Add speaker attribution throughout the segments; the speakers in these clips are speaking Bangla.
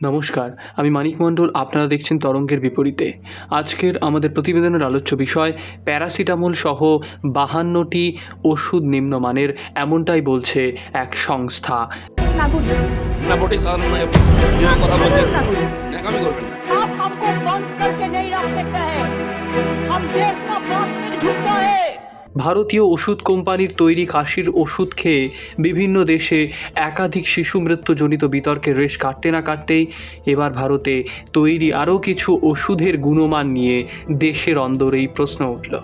Speaker 1: নমস্কার আমি মানিক মণ্ডল আপনারা দেখছেন তরঙ্গের বিপরীতে। আজকের আমাদের প্রতিবেদনের আলোচ্য বিষয় প্যারাসিটামল সহ বাহান্নটি ওষুধ নিম্নমানের এমনটাই বলছে এক সংস্থা। ভারতীয় ওষুধ কোম্পানির তৈরি কাশির ওষুধ খেয়ে বিভিন্ন দেশে একাধিক শিশু মৃত্যুজনিত বিতর্কের রেশ কাটতে না কাটতেই এবার ভারতে তৈরি আরও কিছু ওষুধের গুণমান নিয়ে দেশের অন্দরেই প্রশ্ন উঠল।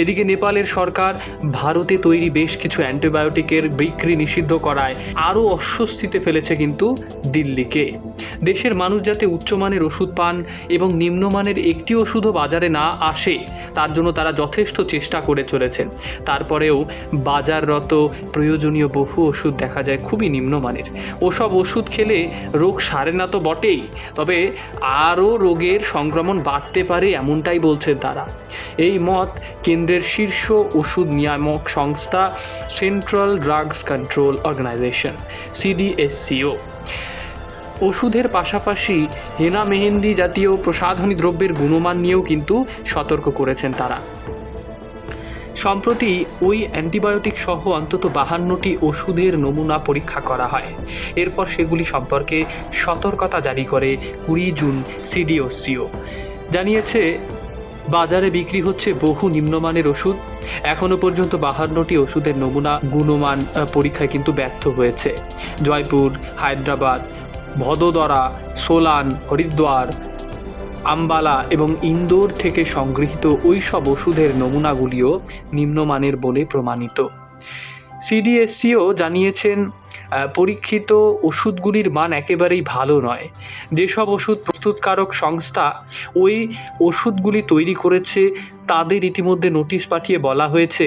Speaker 1: এদিকে নেপালের সরকার ভারতে তৈরি বেশ কিছু অ্যান্টিবায়োটিকের বিক্রি নিষিদ্ধ করায় আরও অস্বস্তিতে ফেলেছে কিন্তু দিল্লিকে। দেশের মানুষ যাতে উচ্চমানের ওষুধ পান এবং নিম্নমানের একটি ওষুধও বাজারে না আসে, তার জন্য তারা যথেষ্ট চেষ্টা করে চলেছেন তারপরেও বাজাররত প্রয়োজনীয় বহু ওষুধ দেখা যায় খুবই নিম্নমানের। ওসব ওষুধ খেলে রোগ সারে না তো বটেই, তবে আরও রোগের সংক্রমণ বাড়তে পারে এমনটাই বলছেন তারা। এই মত কেন্দ্রের শীর্ষ ওষুধ নিয়ামক সংস্থা Central Drugs Control Organisation CDSCO ওষুধের পাশাপাশি হেনা মেহেন্দি জাতীয় প্রসাধনী দ্রব্যের গুণমান নিয়েও কিন্তু সতর্ক করেছেন তারা। সম্প্রতি ওই অ্যান্টিবায়োটিক সহ অন্তত বাহান্নটি ওষুধের নমুনা পরীক্ষা করা হয়। এরপর সেগুলি সম্পর্কে সতর্কতা জারি করে কুড়ি জুন সিডিওসিও জানিয়েছে বাজারে বিক্রি হচ্ছে বহু নিম্নমানের ওষুধ। এখনও পর্যন্ত বাহান্নটি ওষুধের নমুনা গুণমান পরীক্ষায় কিন্তু ব্যর্থ হয়েছে। জয়পুর, হায়দ্রাবাদ, ভদোদরা, সোলান, হরিদ্বার, আম্বালা এবং ইন্দোর থেকে সংগৃহীত ওই সব ওষুধের নমুনাগুলিও নিম্নমানের বলে প্রমাণিত। সিডিএসসিও জানিয়েছেন পরীক্ষিত ওষুধগুলির মান একেবারেই ভালো নয়। যেসব ওষুধ প্রস্তুতকারক সংস্থা ওই ওষুধগুলি তৈরি করেছে, তাদের ইতিমধ্যে নোটিশ পাঠিয়ে বলা হয়েছে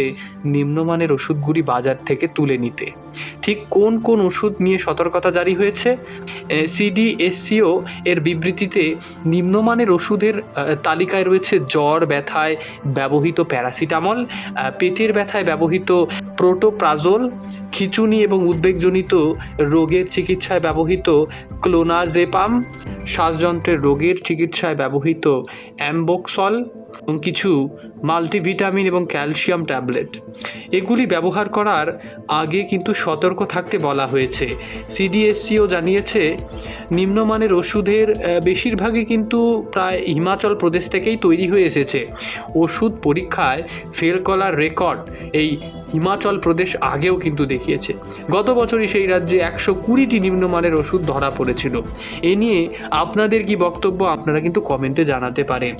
Speaker 1: নিম্নমানের ওষুধগুলি বাজার থেকে তুলে নিতে। ঠিক কোন কোন ওষুধ নিয়ে সতর্কতা জারি হয়েছে? সিডিএসসিও এর বিবৃতিতে নিম্নমানের ওষুধের তালিকায় রয়েছে জ্বর ব্যথায় ব্যবহৃত প্যারাসিটামল পেটের ব্যথায় ব্যবহৃত প্রোটোপ্রাজোল, খিচুনি এবং উদ্বেগজনিত রোগের চিকিৎসায় ব্যবহৃত ক্লোনাজেপাম শ্বাসযন্ত্রের রোগের চিকিৎসায় ব্যবহৃত অ্যাম্বোক্সল এবং কিছু মাল্টিভিটামিন এবং ক্যালসিয়াম ট্যাবলেট। এগুলি ব্যবহার করার আগে কিন্তু সতর্ক থাকতে বলা হয়েছে। সিডিএসসিও জানিয়েছে, নিম্নমানের ওষুধের বেশিরভাগই কিন্তু প্রায় হিমাচল প্রদেশ থেকেই তৈরি হয়ে এসেছে। ওষুধ পরীক্ষায় ফেল করার রেকর্ড এই হিমাচল প্রদেশ আগেও কিন্তু দেখিয়েছে। গত বছরই সেই রাজ্যে একশো কুড়িটি নিম্নমানের ওষুধ ধরা পড়েছিল। এ নিয়ে আপনাদের কি বক্তব্য আপনারা কিন্তু কমেন্টে জানাতে পারেন।